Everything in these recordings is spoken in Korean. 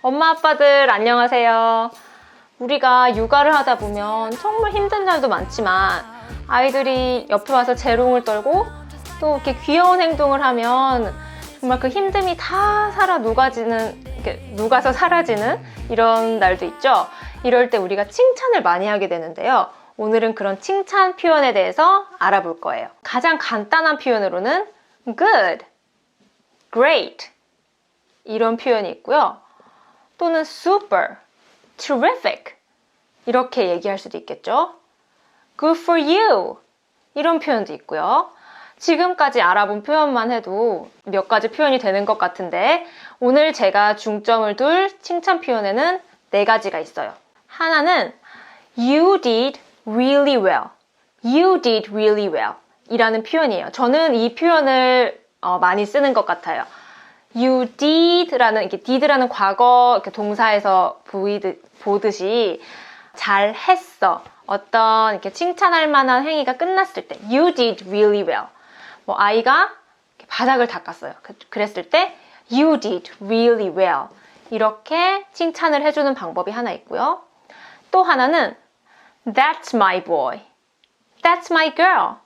엄마 아빠들 안녕하세요. 우리가 육아를 하다 보면 정말 힘든 날도 많지만 아이들이 옆에 와서 재롱을 떨고 또 이렇게 귀여운 행동을 하면 정말 그 힘듦이 다 살아 녹아지는 이렇게 녹아서 사라지는 이런 날도 있죠. 이럴 때 우리가 칭찬을 많이 하게 되는데요. 오늘은 그런 칭찬 표현에 대해서 알아볼 거예요. 가장 간단한 표현으로는 good, great 이런 표현이 있고요. 또는 super, terrific 이렇게 얘기할 수도 있겠죠. good for you 이런 표현도 있고요. 지금까지 알아본 표현만 해도 몇 가지 표현이 되는 것 같은데 오늘 제가 중점을 둘 칭찬 표현에는 네 가지가 있어요. 하나는 you did really well. you did really well. 이라는 표현이에요. 저는 이 표현을 어, 많이 쓰는 것 같아요. You did라는 이렇게 did라는 과거 이렇게 동사에서 보이듯, 보듯이 잘 했어. 어떤 이렇게 칭찬할 만한 행위가 끝났을 때 you did really well. 뭐 아이가 바닥을 닦았어요. 그- 그랬을 때 you did really well. 이렇게 칭찬을 해주는 방법이 하나 있고요. 또 하나는 that's my boy. that's my girl.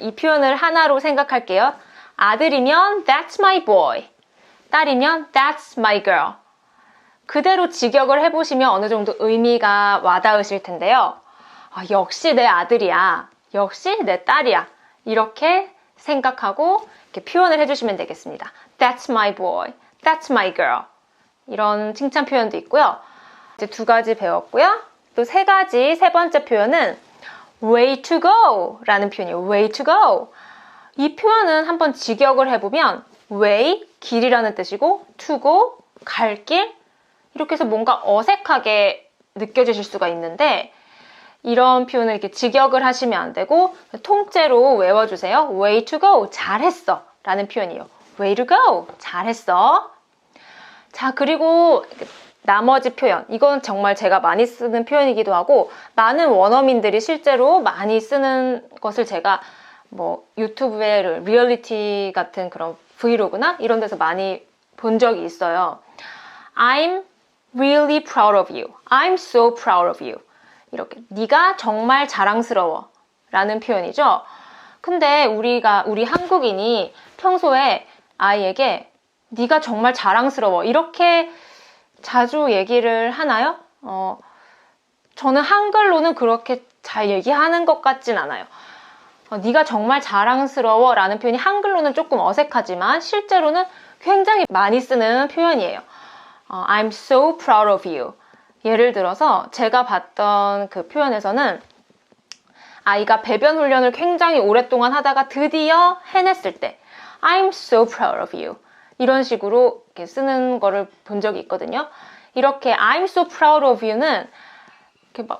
이 표현을 하나로 생각할게요. 아들이면 that's my boy. 딸이면 that's my girl. 그대로 직역을 해보시면 어느 정도 의미가 와닿으실 텐데요. 아, 역시 내 아들이야. 역시 내 딸이야. 이렇게 생각하고 이렇게 표현을 해주시면 되겠습니다. That's my boy. That's my girl. 이런 칭찬 표현도 있고요. 이제 두 가지 배웠고요. 또 세 가지, 세 번째 표현은 way to go 라는 표현이에요. way to go. 이 표현은 한번 직역을 해보면 way, 길이라는 뜻이고 to go, 갈 길. 이렇게 해서 뭔가 어색하게 느껴지실 수가 있는데 이런 표현을 이렇게 직역을 하시면 안 되고 통째로 외워주세요. way to go, 잘했어 라는 표현이에요. way to go, 잘했어. 자, 그리고 나머지 표현. 이건 정말 제가 많이 쓰는 표현이기도 하고, 많은 원어민들이 실제로 많이 쓰는 것을 제가 뭐 유튜브에 리얼리티 같은 그런 브이로그나 이런 데서 많이 본 적이 있어요. I'm really proud of you. I'm so proud of you. 이렇게 네가 정말 자랑스러워 라는 표현이죠. 근데 우리가 우리 한국인이 평소에 아이에게 네가 정말 자랑스러워 이렇게 자주 얘기를 하나요? 어, 저는 한글로는 그렇게 잘 얘기하는 것 같진 않아요. 어, 네가 정말 자랑스러워 라는 표현이 한글로는 조금 어색하지만 실제로는 굉장히 많이 쓰는 표현이에요. 어, I'm so proud of you. 예를 들어서 제가 봤던 그 표현에서는 아이가 배변 훈련을 굉장히 오랫동안 하다가 드디어 해냈을 때 I'm so proud of you. 이런 식으로 쓰는 거를 본 적이 있거든요. 이렇게 I'm so proud of you는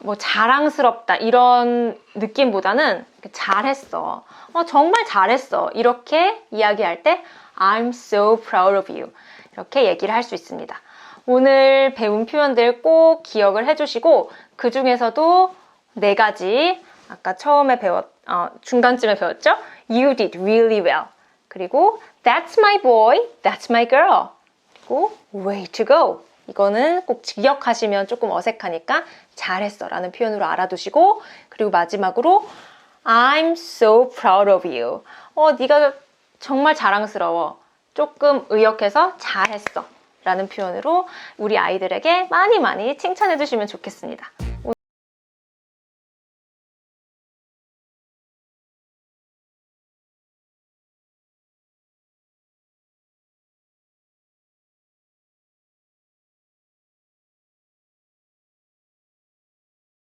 뭐 자랑스럽다 이런 느낌보다는 잘했어. 어, 정말 잘했어. 이렇게 이야기할 때 I'm so proud of you. 이렇게 얘기를 할 수 있습니다. 오늘 배운 표현들 꼭 기억을 해주시고 그 중에서도 네 가지 아까 처음에 배웠 어, 중간쯤에 배웠죠? You did really well. 그리고 That's my boy, That's my girl. 그리고 Way to go. 이거는 꼭 기억하시면 조금 어색하니까 잘했어 라는 표현으로 알아두시고 그리고 마지막으로 I'm so proud of you. 어, 네가 정말 자랑스러워. 조금 의역해서 잘했어 라는 표현으로 우리 아이들에게 많이 많이 칭찬해 주시면 좋겠습니다.